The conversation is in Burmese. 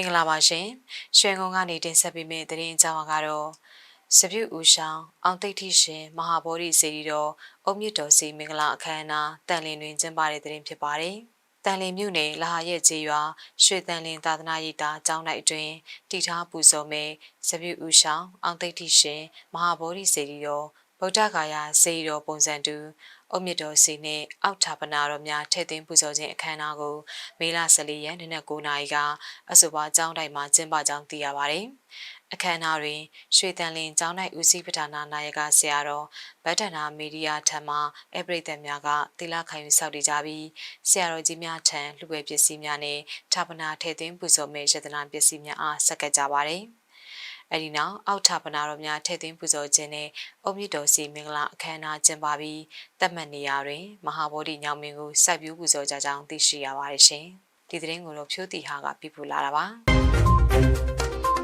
င်္ဂလာပါရှင်ရွှေကုန်းကနေတင်ဆက်ပေးမယ့်သတင်းအကြောင်းကတော့စပြုဦးဆောင်အောင်တိတ်ထိရှင်မဟာဗောဓိစေတီတော်အုံမြင့်တော်စီမင်္ဂလာအခမ်းအနားတန်လင်းတွင်ကျင်းပတဲ့သတင်းဖြစ်ပါတယ်တန်လင်းမြို့နယ်လာဟာရဲ့ကျေးရွာရွှေတန်လင်းသာသနာရေးတာကျောင်းတိုက်အတွင်းတည်ထားပူဇော်မဲ့စပြုဦးဆောင်အောင်တိတ်ထိရှင်မဟာဗောဓိစေတီတော် ဗုဒ္ဓဂါယာစေတီတော်ပုံစံတူအုတ်မြတ်တော်စီနှင့်အောက်ထာပနာတော်များထည့်သွင်းပူဇော်ခြင်းအခမ်းအနားကိုမေလ14ရက်နေ့နက်9:00နာရီကအဆိုပါကျောင်းတိုက်မှာကျင်းပကြောင်းသိရပါတယ်။အခမ်းအနားတွင်ရွှေတန်လင်းကျောင်းတိုက်ဦးစီးပဌာနာနာယကဆရာတော်ဗတ္တနာမီဒီယာထံမှအပရိသတ်များကတိလခံယူဆောက်တည်ကြပြီးဆရာတော်ကြီးများထံလူဝဲပစ္စည်းများနဲ့ဌာပနာထည့်သွင်းပူဇော်မဲ့ယတနာပစ္စည်းများအားဆက်ကပ်ကြပါတယ်။ အဲဒီနောက်အောက်ထပနာတော်များထည့်သွင်းပူဇော်ခြင်းနဲ့အုံမြင့်တော်စီမင်္ဂလာအခမ်းအနားကျင်းပပြီးတက်မှတ်နေရာတွင်မဟာဗောဓိညောင်မင်းကိုစိုက်ပျိုးပူဇော်ကြကြောင်းသိရှိရပါတယ်ရှင်။ဒီသတင်းကိုတော့ဖြိုးတီဟာကပြပူလာတာပါ။